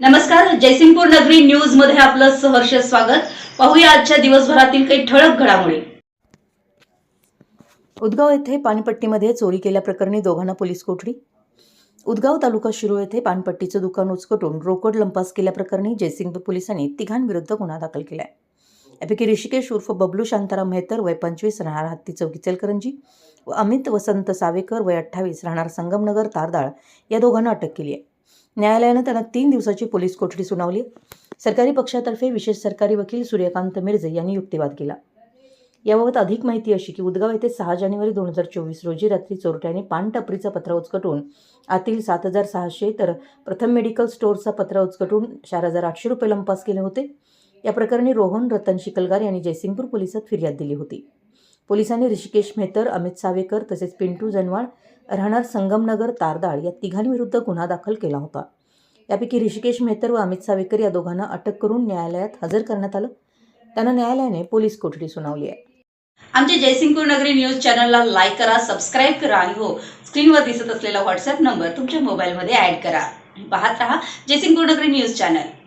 नमस्कार जयसिंगपूर नगरी न्यूजमध्ये आपलं सहर्ष स्वागत. पाहूया आजच्या दिवसभरातील काही ठळक घडामोडी. उदगाव येथे पाणीपट्टीमध्ये चोरी केल्याप्रकरणी दोघांना पोलीस कोठडी? उदगाव तालुका शिरो येथे पानपट्टीचं दुकान उचकटून रोकड लंपास केल्याप्रकरणी जयसिंगपूर पोलिसांनी तिघांविरुद्ध गुन्हा दाखल केला आहे यापैकी ऋषिकेश उर्फ बबलू शांताराम मेहतर वय पंचवीस राहणार हत्ती चौकी चलकरंजी व अमित वसंत सावेकर वय अठ्ठावीस राहणार संगमनगर तारदाळ या दोघांना अटक केली आहे. न्यायालयानं त्यांना तीन दिवसाची पोलीस कोठडी सुनावली. सरकारी पक्षातर्फे विशेष सरकारी वकील सूर्यकांत मिर्झे यांनी युक्तिवाद केला. याबाबत अधिक माहिती अशी की उदगाव येथे सहा जानेवारी दोन हजार चोवीस रोजी रात्री चोरट्याने पान टपरीचा पत्रा उचकटून आतील सात हजार सहाशे तर प्रथम मेडिकल स्टोअरचा पत्रा उचकटून चार हजार आठशे रुपये लंपास केले होते. या प्रकरणी रोहन रतन शिकलगार यांनी जयसिंगपूर पोलिसात फिर्याद दिली होती. पोलिसांनी ऋषिकेश मेहतर अमित सावेकर तसेच पिंटू जनवाळ राहणार संगमनगर तारदाळ या तिघांविरुद्ध गुन्हा दाखल केला होता. यापैकी ऋषिकेश मेहतर व अमित सावेकर या दोघांना अटक करून न्यायालयात हजर करण्यात आलं. त्यांना न्यायालयाने पोलीस कोठडी सुनावली आहे. आमच्या जयसिंगपूर नगरी न्यूज चॅनलला लाईक करा सबस्क्राईब करा आणि हो स्क्रीनवर दिसत असलेला व्हॉट्सअप नंबर तुमच्या मोबाईलमध्ये ऍड करा. पाहत रहा जयसिंगपूर नगरी न्यूज चॅनल.